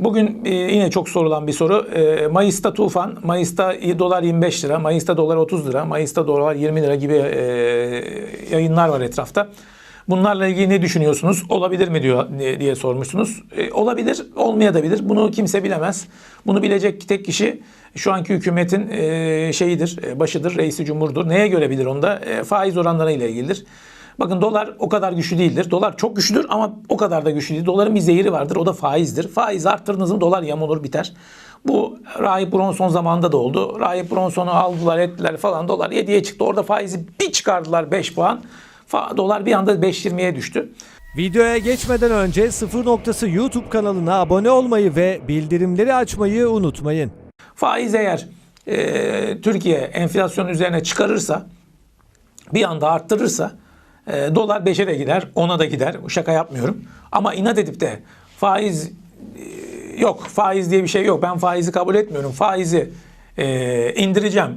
bugün e, yine çok sorulan bir soru. E, Mayıs'ta tufan, Mayıs'ta dolar 25 lira, Mayıs'ta dolar 30 lira, Mayıs'ta dolar 20 lira gibi e, yayınlar var etrafta. Bunlarla ilgili ne düşünüyorsunuz? Olabilir mi diyor diye sormuşsunuz. Olabilir, olmayabilir. Bunu kimse bilemez. Bunu bilecek tek kişi şu anki hükümetin şeyidir, başıdır, reisi cumhurdur. Neye göre bilir onu da? E, faiz oranları ile ilgilidir. Bakın dolar o kadar güçlü değildir. Dolar çok güçlüdür ama o kadar da güçlü değil. Doların bir zehri vardır. O da faizdir. Faiz arttırdığınız mı dolar yamulur biter. Bu Rahip Bronson zamanında da oldu. Rahip Bronson'u aldılar ettiler falan dolar 7'ye çıktı. Orada faizi bir çıkardılar 5 puan. Fa- dolar bir anda 5.20'ye düştü. Videoya geçmeden önce Sıfır Noktası YouTube kanalına abone olmayı ve bildirimleri açmayı unutmayın. Faiz eğer e, Türkiye enflasyon üzerine çıkarırsa bir anda arttırırsa e, dolar 5'e de gider 10'a da gider. Şaka yapmıyorum. Ama inat edip de faiz e, yok faiz diye bir şey yok ben faizi kabul etmiyorum faizi e, indireceğim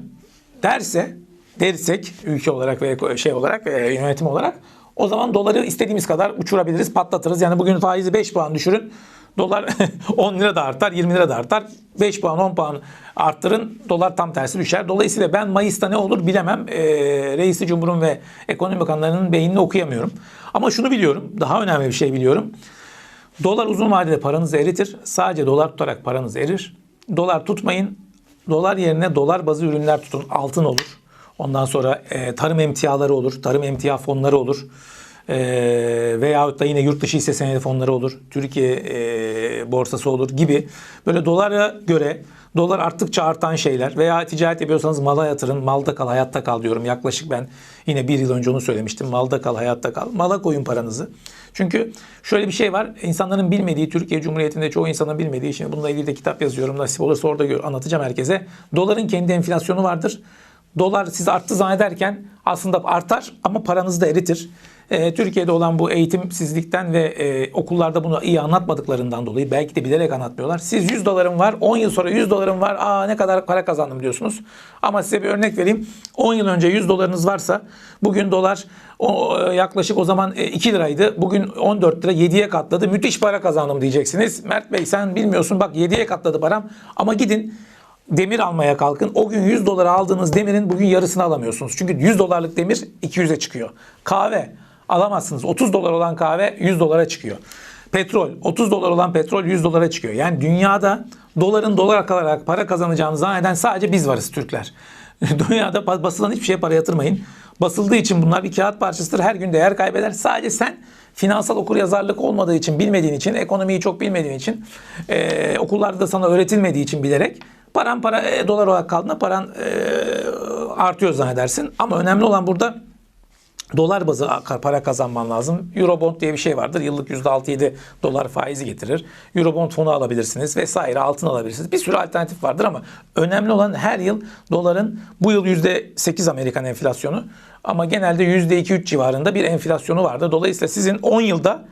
derse dersek ülke olarak ve şey olarak e, yönetim olarak o zaman doları istediğimiz kadar uçurabiliriz patlatırız. Yani bugün faizi 5 puan düşürün dolar 10 lira da artar 20 lira da artar 5 puan 10 puan arttırın dolar tam tersi düşer. Dolayısıyla ben Mayıs'ta ne olur bilemem. E, Reisi Cumhur'un ve Ekonomi Bakanlarının beynini okuyamıyorum. Ama şunu biliyorum daha önemli bir şey biliyorum. Dolar uzun vadede paranızı eritir. Sadece dolar tutarak paranız erir. Dolar tutmayın. Dolar yerine dolar bazı ürünler tutun. Altın olur. Ondan sonra e, tarım emtiaları olur. Tarım emtia fonları olur. E, veyahut da yine yurt dışı hisse senedi fonları olur. Türkiye e, borsası olur gibi. Böyle dolara göre dolar arttıkça artan şeyler veya ticaret yapıyorsanız mala yatırın, malda kal, hayatta kal diyorum. Yaklaşık ben yine bir yıl önce onu söylemiştim. Malda kal, hayatta kal. Mala koyun paranızı. Çünkü şöyle bir şey var. İnsanların bilmediği, Türkiye Cumhuriyeti'nde çoğu insanın bilmediği, şimdi bununla ilgili de kitap yazıyorum. Nasip olursa orada anlatacağım herkese. Doların kendi enflasyonu vardır. Dolar siz arttı zannederken aslında artar ama paranızı da eritir. Ee, Türkiye'de olan bu eğitimsizlikten ve e, okullarda bunu iyi anlatmadıklarından dolayı belki de bilerek anlatmıyorlar. Siz 100 dolarım var, 10 yıl sonra 100 dolarım var. Aa ne kadar para kazandım diyorsunuz. Ama size bir örnek vereyim. 10 yıl önce 100 dolarınız varsa bugün dolar o, e, yaklaşık o zaman e, 2 liraydı. Bugün 14 lira 7'ye katladı. Müthiş para kazandım diyeceksiniz. Mert Bey sen bilmiyorsun bak 7'ye katladı param. Ama gidin demir almaya kalkın. O gün 100 dolara aldığınız demirin bugün yarısını alamıyorsunuz. Çünkü 100 dolarlık demir 200'e çıkıyor. Kahve alamazsınız. 30 dolar olan kahve 100 dolara çıkıyor. Petrol 30 dolar olan petrol 100 dolara çıkıyor. Yani dünyada doların dolar kalarak para kazanacağını zanneden sadece biz varız Türkler. Dünyada ba- basılan hiçbir şeye para yatırmayın. Basıldığı için bunlar bir kağıt parçasıdır. Her gün değer kaybeder. Sadece sen finansal okuryazarlık olmadığı için, bilmediğin için, ekonomiyi çok bilmediğin için, e, okullarda da sana öğretilmediği için bilerek paran para e, dolar olarak kaldığında paran e, artıyor zannedersin. Ama önemli olan burada dolar bazı para kazanman lazım. Eurobond diye bir şey vardır. Yıllık %6-7 dolar faizi getirir. Eurobond fonu alabilirsiniz vesaire altın alabilirsiniz. Bir sürü alternatif vardır ama önemli olan her yıl doların bu yıl %8 Amerikan enflasyonu ama genelde %2-3 civarında bir enflasyonu vardır. Dolayısıyla sizin 10 yılda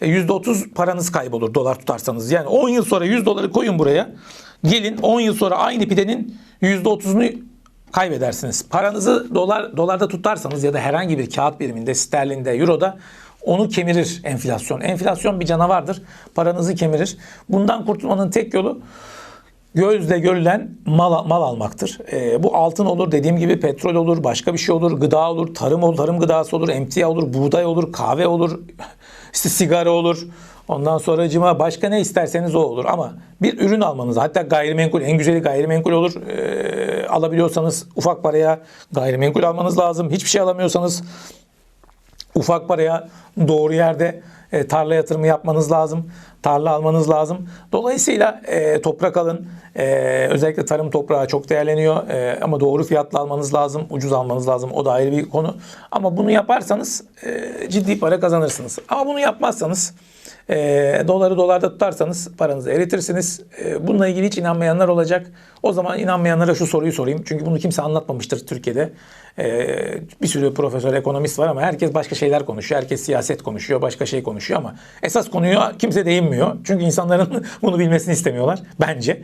%30 paranız kaybolur dolar tutarsanız. Yani 10 yıl sonra 100 doları koyun buraya. Gelin 10 yıl sonra aynı pidenin %30'unu kaybedersiniz. Paranızı dolar dolarda tutarsanız ya da herhangi bir kağıt biriminde, sterlinde, euroda onu kemirir enflasyon. Enflasyon bir canavardır. Paranızı kemirir. Bundan kurtulmanın tek yolu gözle görülen mal, mal almaktır. Ee, bu altın olur, dediğim gibi petrol olur, başka bir şey olur, gıda olur, tarım olur, tarım gıdası olur, emtia olur, buğday olur, kahve olur, işte sigara olur. Ondan sonra cima başka ne isterseniz o olur ama bir ürün almanız hatta gayrimenkul en güzeli gayrimenkul olur. Ee, alabiliyorsanız ufak paraya gayrimenkul almanız lazım. Hiçbir şey alamıyorsanız ufak paraya doğru yerde e, tarla yatırımı yapmanız lazım. Tarla almanız lazım. Dolayısıyla e, toprak alın. E, özellikle tarım toprağı çok değerleniyor. E, ama doğru fiyatla almanız lazım. Ucuz almanız lazım. O da ayrı bir konu. Ama bunu yaparsanız e, ciddi para kazanırsınız. Ama bunu yapmazsanız e, doları dolarda tutarsanız paranızı eritirsiniz. E, bununla ilgili hiç inanmayanlar olacak. O zaman inanmayanlara şu soruyu sorayım. Çünkü bunu kimse anlatmamıştır Türkiye'de. E, bir sürü profesör, ekonomist var ama herkes başka şeyler konuşuyor. Herkes siyaset konuşuyor, başka şey konuşuyor ama esas konuyu kimse değinmiyor. Çünkü insanların bunu bilmesini istemiyorlar bence.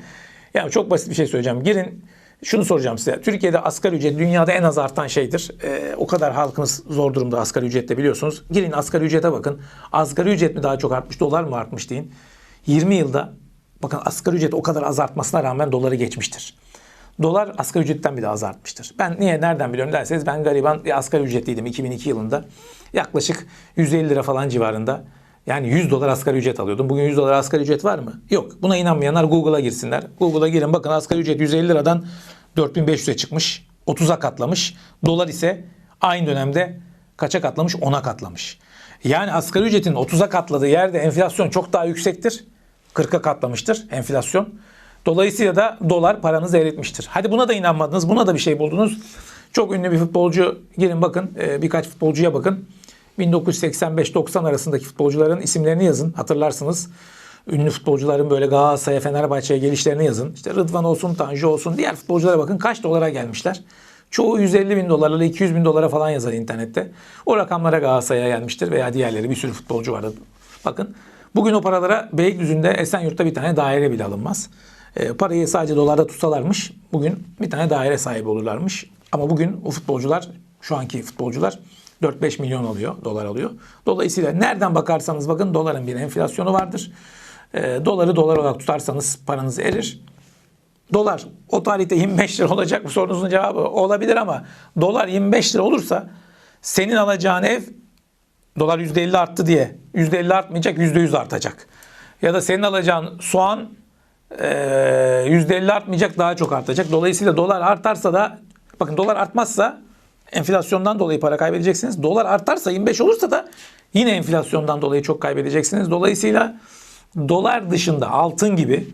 Yani çok basit bir şey söyleyeceğim. Girin şunu soracağım size. Türkiye'de asgari ücret dünyada en az artan şeydir. Ee, o kadar halkımız zor durumda asgari ücrette biliyorsunuz. Girin asgari ücrete bakın. Asgari ücret mi daha çok artmış, dolar mı artmış deyin. 20 yılda Bakın asgari ücret o kadar az artmasına rağmen doları geçmiştir. Dolar asgari ücretten bile az artmıştır. Ben niye nereden biliyorum derseniz ben gariban bir asgari ücretliydim 2002 yılında. Yaklaşık 150 lira falan civarında. Yani 100 dolar asgari ücret alıyordum. Bugün 100 dolar asgari ücret var mı? Yok. Buna inanmayanlar Google'a girsinler. Google'a girin bakın asgari ücret 150 liradan 4500'e çıkmış. 30'a katlamış. Dolar ise aynı dönemde kaça katlamış? 10'a katlamış. Yani asgari ücretin 30'a katladığı yerde enflasyon çok daha yüksektir. 40'a katlamıştır enflasyon. Dolayısıyla da dolar paranızı eritmiştir. Hadi buna da inanmadınız. Buna da bir şey buldunuz. Çok ünlü bir futbolcu girin bakın. e, Birkaç futbolcuya bakın. 1985-90 arasındaki futbolcuların isimlerini yazın. Hatırlarsınız. Ünlü futbolcuların böyle Galatasaray'a, Fenerbahçe'ye gelişlerini yazın. İşte Rıdvan olsun, Tanju olsun. Diğer futbolculara bakın kaç dolara gelmişler. Çoğu 150 bin dolarla 200 bin dolara falan yazar internette. O rakamlara Galatasaray'a gelmiştir veya diğerleri bir sürü futbolcu vardı. Bakın bugün o paralara Beylikdüzü'nde Esenyurt'ta bir tane daire bile alınmaz. E, parayı sadece dolarda tutsalarmış bugün bir tane daire sahibi olurlarmış. Ama bugün o futbolcular şu anki futbolcular 4-5 milyon alıyor, dolar alıyor. Dolayısıyla nereden bakarsanız bakın doların bir enflasyonu vardır. E, doları dolar olarak tutarsanız paranız erir. Dolar o tarihte 25 lira olacak mı sorunuzun cevabı olabilir ama dolar 25 lira olursa senin alacağın ev dolar %50 arttı diye %50 artmayacak %100 artacak. Ya da senin alacağın soğan eee, %50 artmayacak daha çok artacak. Dolayısıyla dolar artarsa da bakın dolar artmazsa enflasyondan dolayı para kaybedeceksiniz. Dolar artarsa 25 olursa da yine enflasyondan dolayı çok kaybedeceksiniz. Dolayısıyla dolar dışında altın gibi,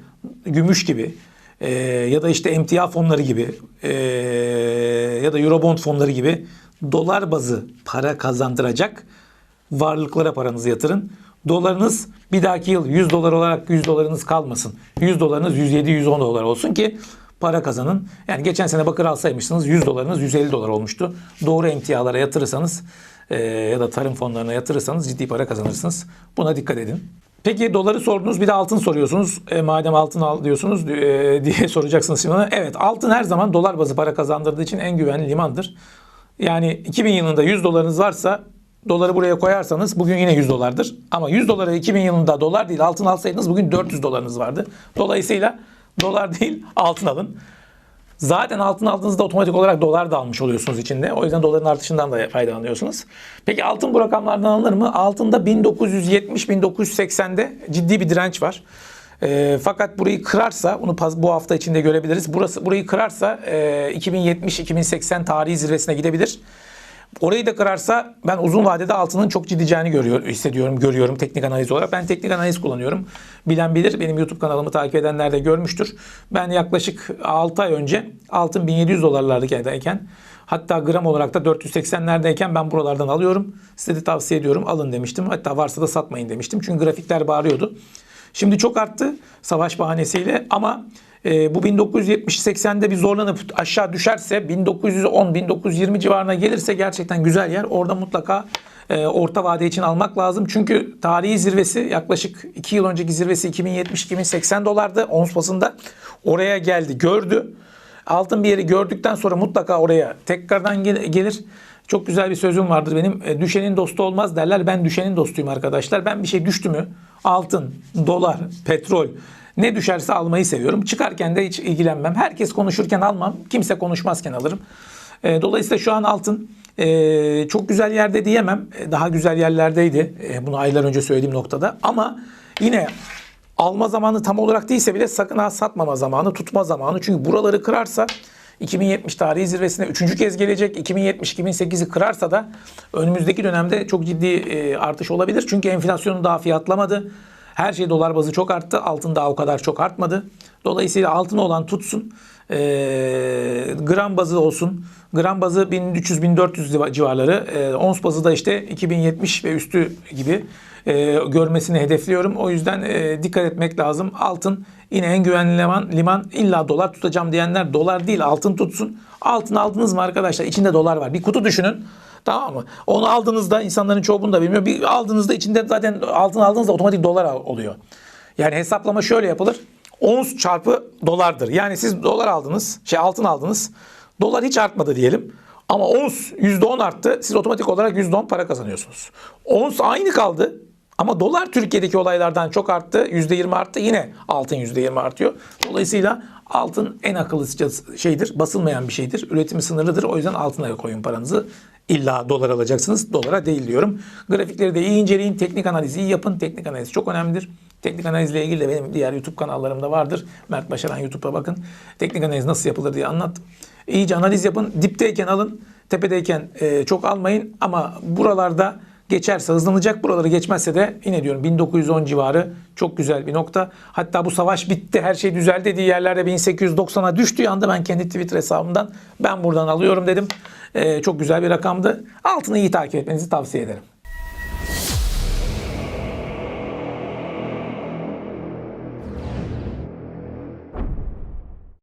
gümüş gibi eee, ya da işte emtia fonları gibi eee, ya da eurobond fonları gibi dolar bazı para kazandıracak varlıklara paranızı yatırın. Dolarınız bir dahaki yıl 100 dolar olarak 100 dolarınız kalmasın. 100 dolarınız 107-110 dolar olsun ki para kazanın. Yani geçen sene bakır alsaymışsınız 100 dolarınız 150 dolar olmuştu. Doğru emtialara yatırırsanız eee, ya da tarım fonlarına yatırırsanız ciddi para kazanırsınız. Buna dikkat edin. Peki doları sordunuz bir de altın soruyorsunuz. E, madem altın al diyorsunuz e, diye soracaksınız şimdi. Evet altın her zaman dolar bazı para kazandırdığı için en güvenli limandır. Yani 2000 yılında 100 dolarınız varsa doları buraya koyarsanız bugün yine 100 dolardır. Ama 100 doları 2000 yılında dolar değil altın alsaydınız bugün 400 dolarınız vardı. Dolayısıyla dolar değil altın alın. Zaten altın aldığınızda otomatik olarak dolar da almış oluyorsunuz içinde. O yüzden doların artışından da faydalanıyorsunuz. Peki altın bu rakamlardan alınır mı? Altında 1970-1980'de ciddi bir direnç var. E, fakat burayı kırarsa, bunu bu hafta içinde görebiliriz. Burası burayı kırarsa e, 2070-2080 tarihi zirvesine gidebilir. Orayı da kırarsa ben uzun vadede altının çok ciddiceni görüyor, hissediyorum, görüyorum teknik analiz olarak. Ben teknik analiz kullanıyorum. Bilen bilir. Benim YouTube kanalımı takip edenler de görmüştür. Ben yaklaşık 6 ay önce altın 1700 dolarlardayken hatta gram olarak da 480'lerdeyken ben buralardan alıyorum. Size de tavsiye ediyorum alın demiştim. Hatta varsa da satmayın demiştim. Çünkü grafikler bağırıyordu. Şimdi çok arttı savaş bahanesiyle ama e, bu 1970-80'de bir zorlanıp aşağı düşerse 1910-1920 civarına gelirse gerçekten güzel yer. Orada mutlaka e, orta vade için almak lazım. Çünkü tarihi zirvesi yaklaşık 2 yıl önceki zirvesi 2070-2080 dolardı ons basında. Oraya geldi gördü. Altın bir yeri gördükten sonra mutlaka oraya tekrardan gel- gelir. Çok güzel bir sözüm vardır benim. E, Düşenin dostu olmaz derler. Ben düşenin dostuyum arkadaşlar. Ben bir şey düştü mü altın, dolar, petrol ne düşerse almayı seviyorum. Çıkarken de hiç ilgilenmem. Herkes konuşurken almam. Kimse konuşmazken alırım. E, Dolayısıyla şu an altın e, çok güzel yerde diyemem. E, Daha güzel yerlerdeydi. E, Bunu aylar önce söylediğim noktada. Ama yine alma zamanı tam olarak değilse bile sakın ha satmama zamanı, tutma zamanı. Çünkü buraları kırarsa 2070 tarihi zirvesine üçüncü kez gelecek. 2070-2008'i kırarsa da önümüzdeki dönemde çok ciddi e, artış olabilir. Çünkü enflasyonu daha fiyatlamadı. Her şey dolar bazı çok arttı. Altın daha o kadar çok artmadı. Dolayısıyla altın olan tutsun. E, gram bazı olsun. Gram bazı 1300-1400 civarları. E, ons bazı da işte 2070 ve üstü gibi e, görmesini hedefliyorum. O yüzden e, dikkat etmek lazım. Altın yine en güvenli liman, liman illa dolar tutacağım diyenler dolar değil altın tutsun. Altın aldınız mı arkadaşlar? İçinde dolar var. Bir kutu düşünün. Tamam mı? Onu aldığınızda insanların çoğu bunu da bilmiyor. Bir aldığınızda içinde zaten altın aldığınızda otomatik dolar oluyor. Yani hesaplama şöyle yapılır. Ons çarpı dolardır. Yani siz dolar aldınız, şey altın aldınız. Dolar hiç artmadı diyelim. Ama ons %10 arttı. Siz otomatik olarak %10 para kazanıyorsunuz. Ons aynı kaldı. Ama dolar Türkiye'deki olaylardan çok arttı. %20 arttı. Yine altın %20 artıyor. Dolayısıyla altın en akıllıca şeydir. Basılmayan bir şeydir. Üretimi sınırlıdır. O yüzden altına koyun paranızı. İlla dolar alacaksınız. Dolara değil diyorum. Grafikleri de iyi inceleyin. Teknik analizi iyi yapın. Teknik analiz çok önemlidir. Teknik analizle ilgili de benim diğer YouTube kanallarımda vardır. Mert Başaran YouTube'a bakın. Teknik analiz nasıl yapılır diye anlattım. İyice analiz yapın. Dipteyken alın. Tepedeyken e, çok almayın. Ama buralarda geçerse hızlanacak. Buraları geçmezse de yine diyorum 1910 civarı çok güzel bir nokta. Hatta bu savaş bitti her şey düzeldi dediği yerlerde 1890'a düştüğü anda ben kendi Twitter hesabımdan ben buradan alıyorum dedim. Ee, çok güzel bir rakamdı. Altını iyi takip etmenizi tavsiye ederim.